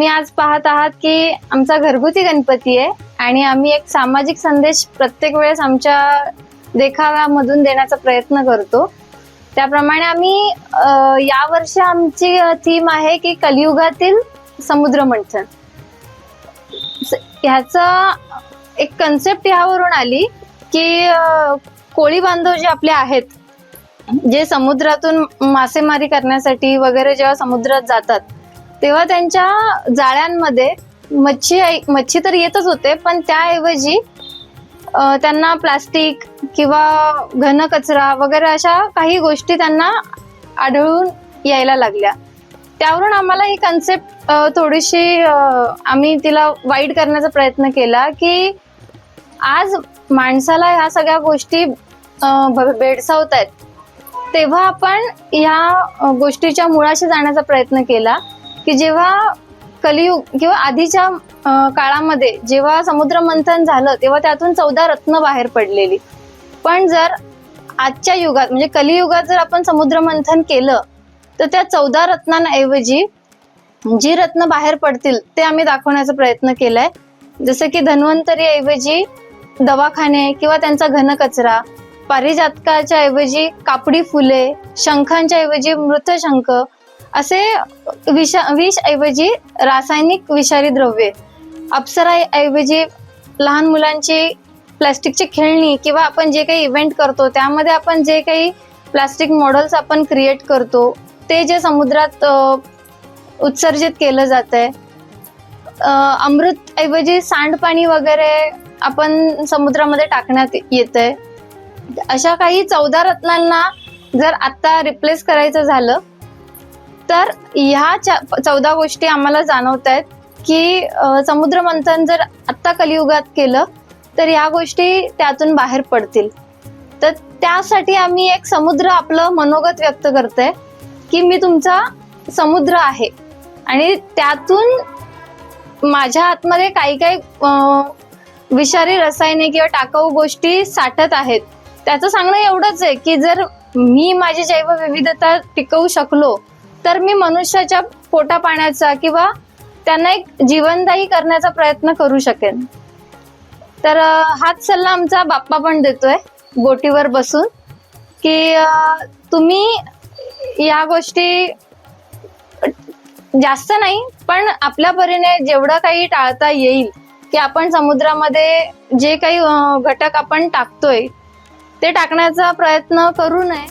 तुम्ही आज पाहत आहात की आमचा घरगुती गणपती आहे आणि आम्ही एक सामाजिक संदेश प्रत्येक वेळेस आमच्या देखाव्यामधून देण्याचा प्रयत्न करतो. त्याप्रमाणे आम्ही या यावर्षी आमची थीम आहे की कलियुगातील समुद्र मंथन. ह्याचा एक कन्सेप्ट ह्यावरून आली की कोळी बांधव जे आपले आहेत जे समुद्रातून मासेमारी करण्यासाठी वगैरे जेव्हा समुद्रात जातात तेव्हा त्यांच्या जाळ्यांमध्ये मच्छी मच्छी तर येतच होते पण त्याऐवजी त्यांना प्लास्टिक किंवा घन कचरा वगैरे अशा काही गोष्टी त्यांना आढळून यायला लागल्या. त्यावरून आम्हाला ही कन्सेप्ट थोडीशी आम्ही तिला वाईट करण्याचा प्रयत्न केला की आज माणसाला ह्या सगळ्या गोष्टी भ- भेडसावत आहेत तेव्हा आपण ह्या गोष्टीच्या मुळाशी जाण्याचा प्रयत्न केला. की जेव्हा कलियुग किंवा आधीच्या काळामध्ये जेव्हा समुद्र मंथन झालं तेव्हा त्यातून चौदा रत्न बाहेर पडलेली. पण जर आजच्या युगात म्हणजे कलियुगात जर आपण समुद्र मंथन केलं तर त्या चौदा रत्नांऐवजी जी रत्न बाहेर पडतील ते आम्ही दाखवण्याचा प्रयत्न केलाय. जसं की धन्वंतरी ऐवजी दवाखाने किंवा त्यांचा घनकचरा पारिजातकाच्या ऐवजी कापडी फुले शंखांच्या ऐवजी मृत शंख असे विष विष ऐवजी रासायनिक विषारी द्रव्ये अप्सरा ऐवजी लहान मुलांची प्लॅस्टिकची खेळणी किंवा आपण जे काही इव्हेंट करतो त्यामध्ये आपण जे काही प्लास्टिक मॉडेल्स आपण क्रिएट करतो ते जे समुद्रात उत्सर्जित केलं जात आहे अमृत ऐवजी सांडपाणी वगैरे आपण समुद्रामध्ये टाकण्यात येत आहे अशा काही चौदा रत्नांना जर आत्ता रिप्लेस करायचं झालं तर ह्या चौदा गोष्टी आम्हाला जाणवत आहेत की समुद्र मंथन जर आत्ता कलियुगात केलं तर ह्या गोष्टी त्यातून बाहेर पडतील. तर त्यासाठी आम्ही एक समुद्र आपलं मनोगत व्यक्त करते की मी तुमचा समुद्र आहे. आणि त्यातून माझ्या आतमध्ये काही काही विषारी रसायने किंवा टाकाऊ गोष्टी साठत आहेत. त्याचं सांगणं एवढंच आहे की जर मी माझी जैवविविधता टिकवू शकलो तर मी मनुष्याच्या पोटा पाण्याचा किंवा त्यांना एक जीवनदायी करण्याचा प्रयत्न करू शकेन. तर हाच सल्ला आमचा बाप्पा पण देतोय बोटीवर बसून की तुम्ही या गोष्टी जास्त नाही पण आपल्या परीने जेवढं काही टाळता येईल की आपण समुद्रामध्ये जे काही घटक आपण टाकतोय ते टाकण्याचा प्रयत्न करू नये.